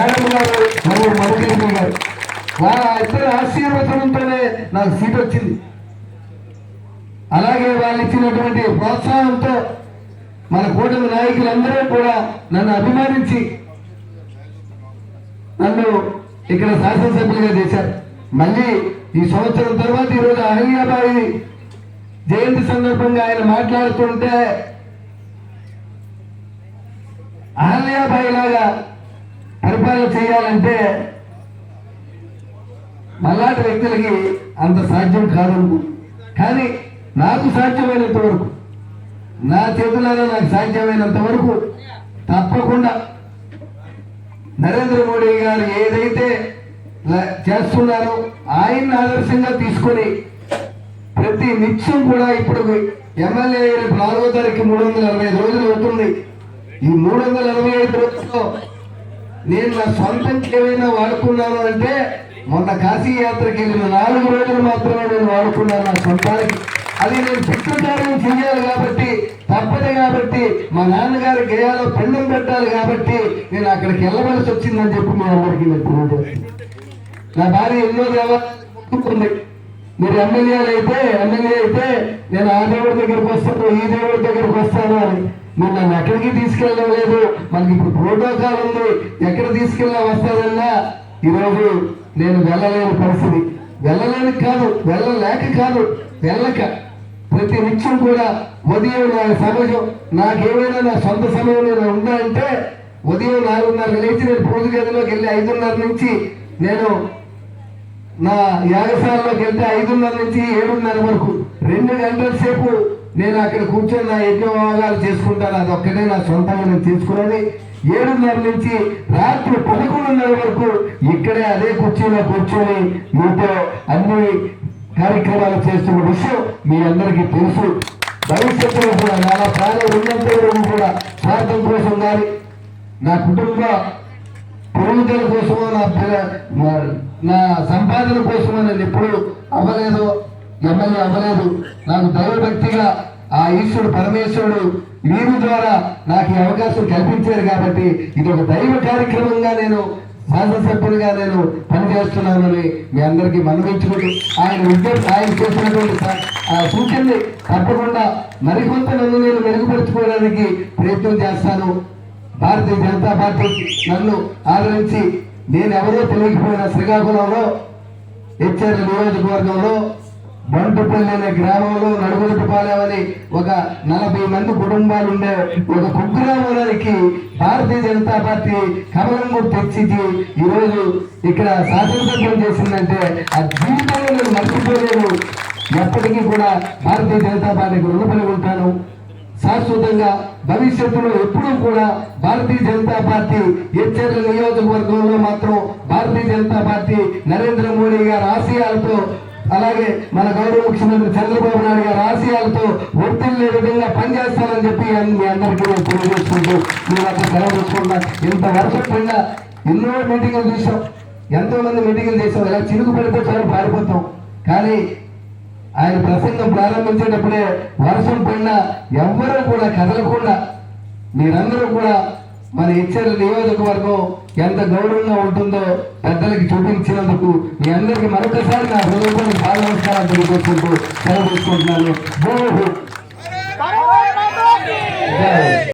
Madam గారు మరియు గారు వాళ్ళ ఇద్దరు ఆశీర్వచనంతోనే నాకు సీట్ వచ్చింది అలాగే వాళ్ళు ఇచ్చినటువంటి ప్రోత్సాహంతో మన కూటమి నాయకులందరూ కూడా నన్ను అభిమానించి నన్ను ఇక్కడ శాసనసభ్యులుగా చేశారు మళ్ళీ ఈ సంవత్సరం తర్వాత ఈరోజు అహల్యాబాయి జయంతి సందర్భంగా ఆయన మాట్లాడుతుంటే అహల్యాబాయి లాగా రూపాయలు చేయాలంటే మళ్ళాంటి వ్యక్తులకి అంత సాధ్యం కాదు కానీ నాకు సాధ్యమైనంత వరకు నా చేతులలో నాకు సాధ్యమైనంత వరకు తప్పకుండా నరేంద్ర మోడీ గారు ఏదైతే చేస్తున్నారో ఆయన్ని ఆదర్శంగా తీసుకొని ప్రతి నిత్యం కూడా ఇప్పుడు ఎమ్మెల్యే రేపు నాలుగో తారీఖు మూడు వందల అరవై ఐదు రోజులు అవుతుంది. ఈ మూడు వందల అరవై ఐదు రోజుల్లో నేను నా సొంతంకి ఏమైనా వాడుకున్నాను అంటే మొన్న కాశీ యాత్రకి వెళ్ళిన నాలుగు రోజులు మాత్రమే నేను వాడుకున్నాను నా సొంతానికి అది నేను పితృకార్యం చేయాలి కాబట్టి తప్పదు కాబట్టి మా నాన్నగారి గేయాలో పెండం పెట్టాలి కాబట్టి నేను అక్కడికి వెళ్ళవలసి వచ్చిందని చెప్పి మీ అందరికీ నేను నా భార్య ఎన్నో దేవాలయాలు మీరు ఎమ్మెల్యేలు అయితే ఎమ్మెల్యే అయితే నేను ఆ దేవుడి దగ్గరికి వస్తాను ఈ దేవుడి దగ్గరికి వస్తాను అని. మీరు నన్ను ఎక్కడికి తీసుకెళ్ళడం లేదు. మనకి ఇప్పుడు ప్రోటోకాల్ ఉంది. ఎక్కడ తీసుకెళ్ళినా వస్తాదన్నా ఈరోజు నేను వెళ్ళలేని పరిస్థితి. వెళ్ళలేని కాదు వెళ్ళలేక కాదు వెళ్ళక. ప్రతి నిత్యం కూడా ఉదయం నా సమయం నాకేమైనా నా సొంత సమయం నేను ఉందా అంటే ఉదయం నాలుగున్నర లేచి నేను పూజ గదిలోకి వెళ్ళి ఐదున్నర నుంచి నేను నా యాగశాలలోకి వెళ్తే ఐదున్నర నుంచి ఏడున్నర వరకు రెండు గంటల సేపు నేను అక్కడ కూర్చొని నా యజ్ఞోగాలు చేసుకుంటాను. అది ఒక్కటే నా సొంతంగా నేను తీసుకునేది ఏడున్నర నుంచి రాత్రి పదకొండున్నర వరకు ఇక్కడే అదే కుర్చీలో కూర్చొని మీతో అన్ని కార్యక్రమాలు చేస్తున్న విషయం మీ అందరికీ తెలుసు. భవిష్యత్తులో కూడా నా ప్రాణం ఉన్నంత వరకు కూడా స్వార్థం కోసం కానీ నా కుటుంబ పురోగతుల కోసమో నా నా సంపాదన కోసమో నేను ఎప్పుడు అవ్వలేదు ఎమ్మెల్యే అవ్వలేదు. నాకు దైవభక్తిగా ఆ ఈశ్వరుడు పరమేశ్వరుడు వీరి ద్వారా నాకు ఈ అవకాశం కల్పించారు కాబట్టి ఇది ఒక దైవ కార్యక్రమంగా నేను శాసనసభ్యులుగా నేను పనిచేస్తున్నానని మీ అందరికీ మనవించుకుంటూ ఆయన ఉద్యోగం ఆయన చేసినటువంటి ఆ సూచనని తప్పకుండా మరికొంత నన్ను నేను మెరుగుపరుచుకోవడానికి ప్రయత్నం చేస్తాను. భారతీయ జనతా పార్టీ నన్ను ఆదరించి నేను ఎవరో తెలియకపోయిన శ్రీకాకుళంలో హెచ్ఆర్ నియోజకవర్గంలో బంటుపల్లి అనే గ్రామంలో నడుగులపాలెం అని ఒక నలభై మంది కుటుంబాలు ఉండే ఒక కుగ్రామానికి భారతీయ జనతా పార్టీ కమలం గుర్తు తెచ్చి ఈరోజు ఇక్కడ శాసనసభ్యం చేసిందంటే ఆ జీవితంలో నేను మర్చిపోలేను. ఎప్పటికీ కూడా భారతీయ జనతా పార్టీకి రుణపడి ఉంటాను. శాశ్వతంగా భవిష్యత్తులో ఎప్పుడూ కూడా భారతీయ జనతా పార్టీ హెచ్చర్ల నియోజకవర్గంలో మాత్రం భారతీయ జనతా పార్టీ నరేంద్ర మోడీ గారి ఆశయాలతో అలాగే మన గౌరవ ముఖ్యమంత్రి చంద్రబాబు నాయుడు గారి ఆశయాలతో ఒత్తిళ్ళే విధంగా పనిచేస్తానని చెప్పి మీ అందరికీ నేను తెలియజేసుకుంటూ మీరు అక్కడ సెలవు ఇంత వర్షపడినా ఎన్నో మీటింగ్లు చూసాం. ఎంతో మంది మీటింగ్లు చేసాం. ఇలా చినుకు పడితే చాలా పారిపోతాం. కానీ ఆయన ప్రసంగం ప్రారంభించేటప్పుడే వర్షం పడిన ఎవ్వరూ కూడా కదలకుండా మీరందరూ కూడా మన హెచ్చరిక నియోజకవర్గం ఎంత గౌరవంగా ఉంటుందో పెద్దలకి చూపించినందుకు మీ అందరికీ మరొకసారి నా హృదయపూర్వక బాధ తెలియజేసుకుంటూ సెలవు తీసుకుంటున్నాను.